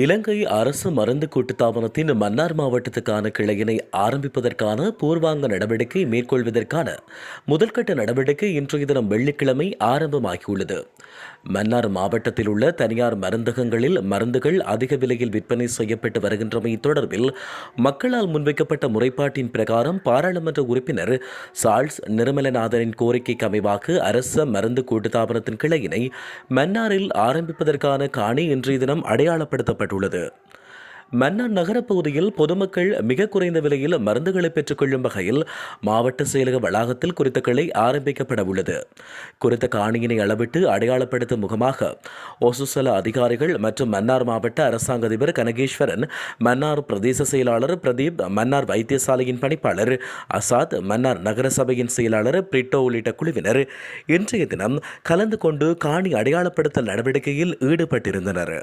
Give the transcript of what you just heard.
இலங்கை அரசு மருந்து கூட்டுத்தாபனத்தின் மன்னார் மாவட்டத்துக்கான கிளையினை ஆரம்பிப்பதற்கான பூர்வாங்க நடவடிக்கை மேற்கொள்வதற்கான முதல்கட்ட நடவடிக்கை இன்றைய தினம் வெள்ளிக்கிழமை ஆரம்பமாகியுள்ளது. மன்னார் மாவட்டத்தில் உள்ள தனியார் மருந்தகங்களில் மருந்துகள் அதிக விலையில் விற்பனை செய்யப்பட்டு வருகின்றமை தொடர்பில் மக்களால் முன்வைக்கப்பட்ட முறைப்பாட்டின் பிரகாரம் பாராளுமன்ற உறுப்பினர் சார்ல்ஸ் நிர்மலநாதனின் கோரிக்கைக்கு அமைவாக அரச மருந்து கூட்டுத்தாபனத்தின் கிளையினை மன்னாரில் ஆரம்பிப்பதற்கான காணி இன்றைய தினம் அடையாளப்படுத்தப்பட்டுள்ளது. மன்னார் நகரப்பகுதியில் பொதுமக்கள் மிக குறைந்த விலையில் மருந்துகளை பெற்றுக்கொள்ளும் வகையில் மாவட்ட செயலக வளாகத்தில் குறித்த கிளை ஆரம்பிக்கப்பட உள்ளது. குறித்த காணியினை அளவிட்டு அடையாளப்படுத்தும் முகமாக ஒசுசல அதிகாரிகள் மற்றும் மன்னார் மாவட்ட அரசாங்க அதிபர் கனகேஸ்வரன் மன்னார் பிரதேச செயலாளர் பிரதீப் மன்னார் வைத்தியசாலையின் பணிப்பாளர் அசாத் மன்னார் நகரசபையின் செயலாளர் பிரிட்டோ உள்ளிட்ட குழுவினர் இன்றைய தினம் கலந்து கொண்டு காணி அடையாளப்படுத்தல் நடவடிக்கையில் ஈடுபட்டிருந்தனர்.